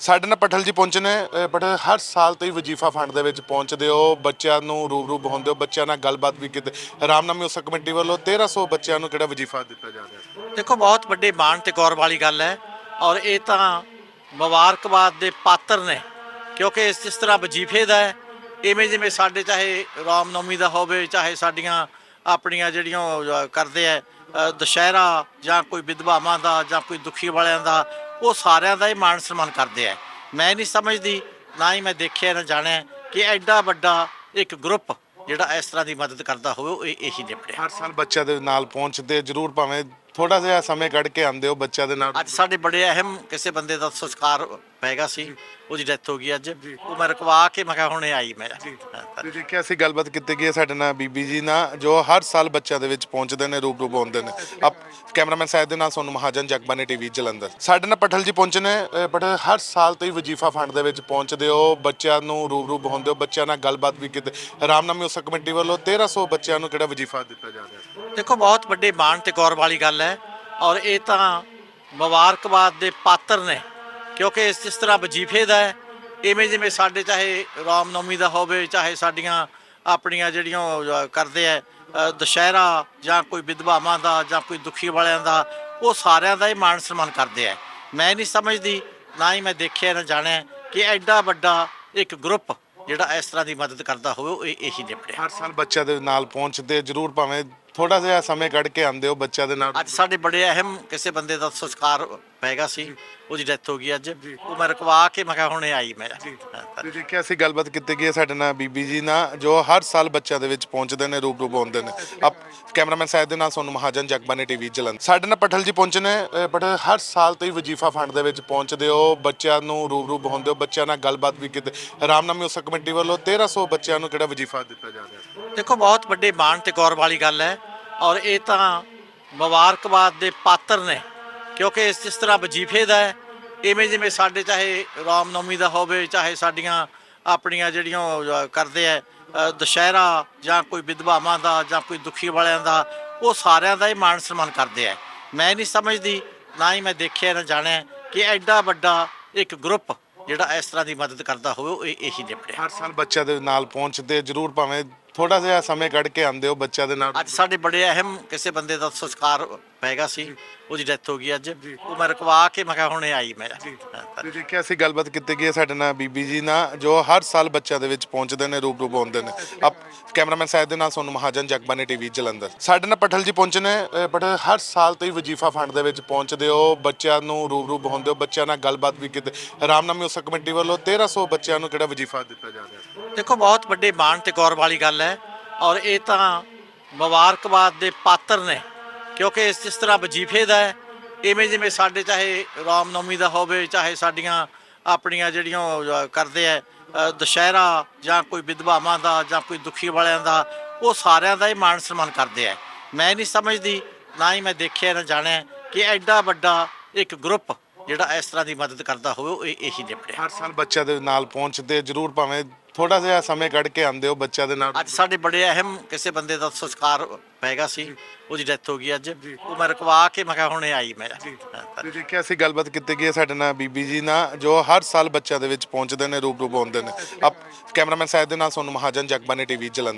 ਸਾਡੇ ਨਾਲ ਪਠਲ ਜੀ ਪਹੁੰਚੇ ਨੇ। ਅ, ਪਠਲ ਹਰ ਸਾਲ ਤੋਂ ਹੀ ਵਜੀਫਾ ਫੰਡ ਦੇ ਵਿੱਚ ਪਹੁੰਚਦੇ ਹੋ। ਬੱਚਿਆਂ ਨੂੰ ਰੂਬਰੂ ਹੁੰਦੇ ਹੋ। ਬੱਚਿਆਂ ਨਾਲ ਗੱਲਬਾਤ ਵੀ ਕਿਤੇ ਰਾਮਨਾਮੀ ਉਸਕ ਕਮੇਟੀ ਵੱਲੋਂ 1300 ਬੱਚਿਆਂ ਨੂੰ ਕਿਹੜਾ ਵਜੀਫਾ ਦਿੱਤਾ ਜਾ ਰਿਹਾ? ਹੈ ਦੇਖੋ ਬਹੁਤ ਵੱਡੇ ਮਾਣ ਤੇ ਗੌਰਵ ਵਾਲੀ ਗੱਲ ਹੈ। ਔਰ ਇਹ ਤਾਂ ਮੁਬਾਰਕਬਾਦ ਦੇ ਪਾਤਰ ਨੇ। ਕਿਉਂਕਿ ਇਸ ਜਿਸ ਤਰ੍ਹਾਂ ਵਜੀਫੇ ਦਾ ਹੈ ਇਵੇਂ ਜਿਵੇਂ ਸਾਡੇ ਚਾਹੇ ਰਾਮਨੌਮੀ ਦਾ ਹੋਵੇ ਚਾਹੇ ਸਾਡੀਆਂ ਆਪਣੀਆਂ ਜਿਹੜੀਆਂ ਉਹ, ਅ, ਕਰਦੇ ਆ ਦੁਸ਼ਹਿਰਾ ਜਾਂ ਕੋਈ ਵਿਧਵਾਵਾਂ ਦਾ ਜਾਂ ਕੋਈ ਦੁਖੀ ਵਾਲਿਆਂ ਦਾ ਉਹ ਸਾਰਿਆਂ ਦਾ ਹੀ ਮਾਣ ਸਨਮਾਨ ਕਰਦੇ ਆ। ਮੈਂ ਨਹੀਂ ਸਮਝਦੀ ਨਾ ਹੀ ਮੈਂ ਦੇਖਿਆ ਨਾ ਜਾਣਿਆ ਕਿ ਐਡਾ ਵੱਡਾ ਇੱਕ ਗਰੁੱਪ ਜਿਹੜਾ ਇਸ ਤਰ੍ਹਾਂ ਦੀ ਮਦਦ ਕਰਦਾ ਹੋਵੇ ਉਹ ਇਹ- ਨਿਪੜਿਆ ਹਰ ਸਾਲ ਬੱਚਿਆਂ ਦੇ ਨਾਲ ਪਹੁੰਚਦੇ ਜ਼ਰੂਰ ਭਾਵੇਂ ਥੋੜਾ ਜਿਹਾ ਸਮੇਂ ਕੱਢ ਕੇ ਆਉਂਦੇ ਹੋ ਬੱਚਿਆਂ ਦੇ ਨਾਲ। ਅੱਜ ਸਾਡੇ ਬੜੇ ਅਹਿਮ ਕਿਸੇ ਬੰਦੇ ਦਾ ਸੰਸਕਾਰ ਪੈਗਾ ਸੀ ਉਹਦੀ ਡੈਥ ਹੋ ਗਈ ਅੱਜ। ਉਹ ਮੈਂ ਰਕਵਾ ਕੇ ਮੈਂ ਕਿਹਾ ਹੁਣੇ ਆਈ ਮੈਂ। ਤੇ। ਦੇਖਿਆ ਅਸੀਂ ਗੱਲਬਾਤ ਕੀਤੀ ਗਈ ਹੈ ਸਾਡੇ ਨਾਲ ਬੀਬੀ ਜੀ ਨਾਲ ਜੋ ਹਰ ਸਾਲ ਬੱਚਿਆਂ ਦੇ ਵਿੱਚ ਪਹੁੰਚਦੇ ਨੇ ਰੂਬਰੂ ਹੁੰਦੇ ਨੇ। ਆਪ ਕੈਮਰਾਮੈਨ ਸਾਹਿਬ ਦੇ ਨਾਲ ਸੋਨੂੰ ਮਹਾਜਨ ਜਗਬਾਨੀ ਟੀਵੀ ਜਲੰਧਰ। ਸਾਡੇ ਨਾਲ ਪਠਲ ਜੀ ਪਹੁੰਚੇ ਨੇ ਅ, ਪਠਲ ਹਰ ਸਾਲ ਤੋਂ ਹੀ ਵਜੀਫਾ ਫੰਡ ਦੇ ਵਿੱਚ ਪਹੁੰਚਦੇ ਹੋ ਬੱਚਿਆਂ ਨੂੰ ਰੂਬਰੂ ਹੁੰਦੇ ਹੋ ਬੱਚਿਆਂ ਨਾਲ ਗੱਲਬਾਤ ਵੀ ਕਿਤੇ। ਰਾਮਨਾਮੀ ਉਸਕ ਕਮੇਟੀ ਵੱਲੋਂ 1300 ਬੱਚਿਆਂ ਨੂੰ ਕਿਹੜਾ ਵਜੀਫਾ ਦਿੱਤਾ ਜਾ ਰਿਹਾ? ਹੈ ਦੇਖੋ ਬਹੁਤ ਵੱਡੇ ਮਾਣ ਤੇ ਗੌਰਵ ਵਾਲੀ ਗੱਲ ਹੈ ਔਰ ਇਹ ਤਾਂ ਮੁਬਾਰਕਬਾਦ ਦੇ ਪਾਤਰ ਨੇ। ਕਿਉਂਕਿ ਇਸ ਜਿਸ ਤਰ੍ਹਾਂ ਵਜੀਫੇ ਦਾ ਹੈ ਇਵੇਂ ਜਿਵੇਂ ਸਾਡੇ ਚਾਹੇ ਰਾਮਨੌਮੀ ਦਾ ਹੋਵੇ ਚਾਹੇ ਸਾਡੀਆਂ ਆਪਣੀਆਂ ਜਿਹੜੀਆਂ ਕਰਦੇ ਆ ਦੁਸ਼ਹਿਰਾ ਜਾਂ ਕੋਈ ਵਿਧਵਾਵਾਂ ਦਾ ਜਾਂ ਕੋਈ ਦੁਖੀ ਵਾਲਿਆਂ ਦਾ ਉਹ ਸਾਰਿਆਂ ਦਾ ਹੀ ਮਾਣ ਸਨਮਾਨ ਕਰਦੇ ਆ। ਮੈਂ ਨਹੀਂ ਸਮਝਦੀ ਨਾ ਹੀ ਮੈਂ ਦੇਖਿਆ ਨਾ ਜਾਣਿਆ ਕਿ ਐਡਾ ਵੱਡਾ ਇੱਕ ਗਰੁੱਪ ਜਿਹੜਾ ਇਸ ਤਰ੍ਹਾਂ ਦੀ ਮਦਦ ਕਰਦਾ ਹੋਵੇ ਉਹ ਇਹ- ਇਹੀ ਨਿਪੜਿਆ। ਹਰ ਸਾਲ ਬੱਚਿਆਂ ਦੇ ਨਾਲ ਪਹੁੰਚਦੇ ਜ਼ਰੂਰ ਭਾਵੇਂ ਥੋੜਾ ਜਿਹਾ ਸਮੇਂ ਕੱਢ ਕੇ ਆਉਂਦੇ ਹੋ ਬੱਚਿਆਂ ਦੇ ਨਾਲ। ਅੱਜ ਸਾਡੇ ਬੜੇ ਅਹਿਮ ਕਿਸੇ ਬੰਦੇ ਦਾ ਸੰਸਕਾਰ ਪੈਗਾ ਸੀ। ਉਹਦੀ ਡੈਥ ਹੋ ਗਈ ਅੱਜ। ਉਹ ਮੈਂ ਰਕਵਾ ਕੇ ਮੈਂ ਕਿਹਾ ਹੁਣੇ ਆਈ ਮੈਂ। ਤੇ। ਦੇਖਿਆ ਅਸੀਂ ਗੱਲਬਾਤ ਕੀਤੀ ਗਈ ਹੈ ਸਾਡੇ ਨਾਲ ਬੀਬੀ ਜੀ ਨਾਲ ਜੋ ਹਰ ਸਾਲ ਬੱਚਿਆਂ ਦੇ ਵਿੱਚ ਪਹੁੰਚਦੇ ਨੇ ਰੂਬਰੂ ਹੁੰਦੇ ਨੇ। ਆਪ ਕੈਮਰਾਮੈਨ ਸਾਹਿਬ ਦੇ ਨਾਲ ਸੋਨੂੰ ਮਹਾਜਨ ਜਗਬਾਨੀ ਟੀਵੀ ਜਲੰਧਰ ਸਾਡੇ ਨਾਲ ਪਠਲ ਜੀ ਪਹੁੰਚੇ ਨੇ ਹਰ ਸਾਲ ਤੋਂ ਹੀ ਵਜੀਫਾ ਫੰਡ ਦੇ ਵਿੱਚ ਪਹੁੰਚਦੇ ਹੋ। ਬੱਚਿਆਂ ਨੂੰ ਰੂਬਰੂ ਹੁੰਦੇ ਹੋ। ਬੱਚਿਆਂ ਨਾਲ ਗੱਲਬਾਤ ਵੀ ਕਿਤੇ। ਰਾਮਨਾਮੀ ਉਸਕ ਕਮੇਟੀ ਵੱਲੋਂ 1300 ਬੱਚਿਆਂ ਨੂੰ ਕਿਹੜਾ ਵਜੀਫਾ ਦਿੱਤਾ ਜਾ ਰਿਹਾ? ਹੈ ਦੇਖੋ ਬਹੁਤ ਵੱਡੇ ਮਾਣ ਤੇ ਗੌਰਵ ਵਾਲੀ ਗੱਲ ਹੈ। ਔਰ ਇਹ ਤਾਂ ਮੁਬਾਰਕਬਾਦ ਦੇ ਪਾਤਰ ਨੇ। ਕਿਉਂਕਿ ਇਸ ਜਿਸ ਤਰ੍ਹਾਂ ਵਜੀਫੇ ਦਾ ਹੈ ਇਵੇਂ ਜਿਵੇਂ ਸਾਡੇ ਚਾਹੇ ਰਾਮਨੌਮੀ ਦਾ ਹੋਵੇ ਚਾਹੇ ਸਾਡੀਆਂ ਆਪਣੀਆਂ ਜਿਹੜੀਆਂ ਉਹ, ਕਰਦੇ ਆ ਦੁਸ਼ਹਿਰਾ ਜਾਂ ਕੋਈ ਵਿਧਵਾਵਾਂ ਦਾ ਜਾਂ ਕੋਈ ਦੁਖੀ ਵਾਲਿਆਂ ਦਾ ਉਹ ਸਾਰਿਆਂ ਦਾ ਹੀ ਮਾਣ ਸਨਮਾਨ ਕਰਦੇ ਆ। ਮੈਂ ਨਹੀਂ ਸਮਝਦੀ ਨਾ ਹੀ ਮੈਂ ਦੇਖਿਆ ਨਾ ਜਾਣਿਆ ਕਿ ਐਡਾ ਵੱਡਾ ਇੱਕ ਗਰੁੱਪ ਜਿਹੜਾ ਇਸ ਤਰ੍ਹਾਂ ਦੀ ਮਦਦ ਕਰਦਾ ਹੋਵੇ ਉਹ ਇਹ- ਇਹੀ ਨਿਪੜਿਆ ਹਰ ਸਾਲ ਬੱਚਿਆਂ ਦੇ ਨਾਲ ਪਹੁੰਚਦੇ ਜ਼ਰੂਰ ਭਾਵੇਂ ਥੋੜਾ ਜਿਹਾ ਸਮੇਂ ਕੱਢ ਕੇ ਆਉਂਦੇ ਹੋ ਬੱਚਿਆਂ ਦੇ ਨਾਲ। ਅੱਜ ਸਾਡੇ ਬੜੇ ਅਹਿਮ ਕਿਸੇ ਬੰਦੇ ਦਾ ਸੰਸਕਾਰ ਪੈਗਾ ਸੀ। ਉਹਦੀ ਡੈਥ ਹੋ ਗਈ ਅੱਜ। ਉਹ ਮੈਂ ਰਕਵਾ ਕੇ ਮੈਂ ਕਿਹਾ ਹੁਣੇ ਆਈ ਮੈਂ। ਤੇ ਦੇਖਿਆ ਅਸੀਂ ਗੱਲਬਾਤ ਕੀਤੀ ਗਈ ਹੈ ਸਾਡੇ ਨਾਲ ਬੀਬੀ ਜੀ ਨਾਲ ਜੋ ਹਰ ਸਾਲ ਬੱਚਿਆਂ ਦੇ ਵਿੱਚ ਪਹੁੰਚਦੇ ਨੇ ਰੂਬਰੂ ਹੁੰਦੇ ਨੇ। ਆਪ ਕੈਮਰਾਮੈਨ ਸਾਹਿਬ ਦੇ ਨਾਲ ਸੋਨੂੰ ਮਹਾਜਨ ਜਗਬਾਨੀ ਟੀਵੀ ਜਲੰਧਰ। ਸਾਡੇ ਨਾਲ ਪਠਲ ਜੀ ਪਹੁੰਚੇ ਨੇ ਅ, ਪਠਲ ਹਰ ਸਾਲ ਤੋਂ ਹੀ ਵਜੀਫਾ ਫੰਡ ਦੇ ਵਿੱਚ ਪਹੁੰਚਦੇ ਹੋ ਬੱਚਿਆਂ ਨੂੰ ਰੂਬਰੂ ਹੁੰਦੇ ਹੋ ਬੱਚਿਆਂ ਨਾਲ ਗੱਲਬਾਤ ਵੀ ਕਿਤੇ। ਰਾਮਨਾਮੀ ਉਸਕ ਕਮੇਟੀ ਵੱਲੋਂ 1300 ਬੱਚਿਆਂ ਨੂੰ ਕਿਹੜਾ ਵਜੀਫਾ ਦਿੱਤਾ ਜਾ ਰਿਹਾ? ਹੈ ਦੇਖੋ ਬਹੁਤ ਵੱਡੇ ਮਾਣ ਤੇ ਗੌਰਵ ਵਾਲੀ ਗੱਲ ਹੈ। ਔਰ ਇਹ ਤਾਂ ਮੁਬਾਰਕਬਾਦ ਦੇ ਪਾਤਰ ਨੇ। ਕਿਉਂਕਿ ਇਸ ਜਿਸ ਤਰ੍ਹਾਂ ਵਜੀਫੇ ਦਾ ਹੈ ਇਵੇਂ ਜਿਵੇਂ ਸਾਡੇ ਚਾਹੇ ਰਾਮਨੌਮੀ ਦਾ ਹੋਵੇ ਚਾਹੇ ਸਾਡੀਆਂ ਆਪਣੀਆਂ ਜਿਹੜੀਆਂ ਉਹ, ਕਰਦੇ ਆ ਦੁਸ਼ਹਿਰਾ ਜਾਂ ਕੋਈ ਵਿਧਵਾਵਾਂ ਦਾ ਜਾਂ ਕੋਈ ਦੁਖੀ ਵਾਲਿਆਂ ਦਾ ਉਹ ਸਾਰਿਆਂ ਦਾ ਹੀ ਮਾਣ ਸਨਮਾਨ ਕਰਦੇ ਆ। ਮੈਂ ਨਹੀਂ ਸਮਝਦੀ ਨਾ ਹੀ ਮੈਂ ਦੇਖਿਆ ਨਾ ਜਾਣਿਆ ਕਿ ਐਡਾ ਵੱਡਾ ਇੱਕ ਗਰੁੱਪ ਜਿਹੜਾ ਇਸ ਤਰ੍ਹਾਂ ਦੀ ਮਦਦ ਕਰਦਾ ਹੋਵੇ ਉਹ ਇਹੀ ਨਿਪੜਿਆ ਹਰ ਸਾਲ ਬੱਚਿਆਂ ਦੇ ਨਾਲ ਪਹੁੰਚਦੇ ਜ਼ਰੂਰ ਭਾਵੇਂ ਥੋੜਾ ਜਿਹਾ ਸਮੇਂ ਕੱਢ ਕੇ ਆਉਂਦੇ ਹੋ ਬੱਚਿਆਂ ਦੇ ਨਾਲ? ਅੱਜ ਸਾਡੇ ਬੜੇ ਅਹਿਮ ਕਿਸੇ ਬੰਦੇ ਦਾ ਸੰਸਕਾਰ ਪੈਗਾ ਸੀ ਉਹਦੀ ਡੈਥ ਹੋ ਗਈ ਅੱਜ। ਉਹ ਮੈਂ ਰਕਵਾ ਕੇ ਮੈਂ ਕਿਹਾ ਹੁਣੇ ਆਈ ਮੈਂ। ਤੇ ਦੇਖਿਆ ਅਸੀਂ ਗੱਲਬਾਤ ਕੀਤੀ ਗਈ ਹੈ ਸਾਡੇ ਨਾਲ ਬੀਬੀ ਜੀ ਨਾਲ ਜੋ ਹਰ ਸਾਲ ਬੱਚਿਆਂ ਦੇ ਵਿੱਚ ਪਹੁੰਚਦੇ ਨੇ ਰੂਬਰੂ ਹੁੰਦੇ ਨੇ। ਆਪ ਕੈਮਰਾਮੈਨ ਸਾਹਿਬ ਦੇ ਨਾਲ ਸੋਨੂੰ ਮਹਾਜਨ ਜਗਬਾਨੀ ਟੀਵੀ ਜਲੰਧਰ।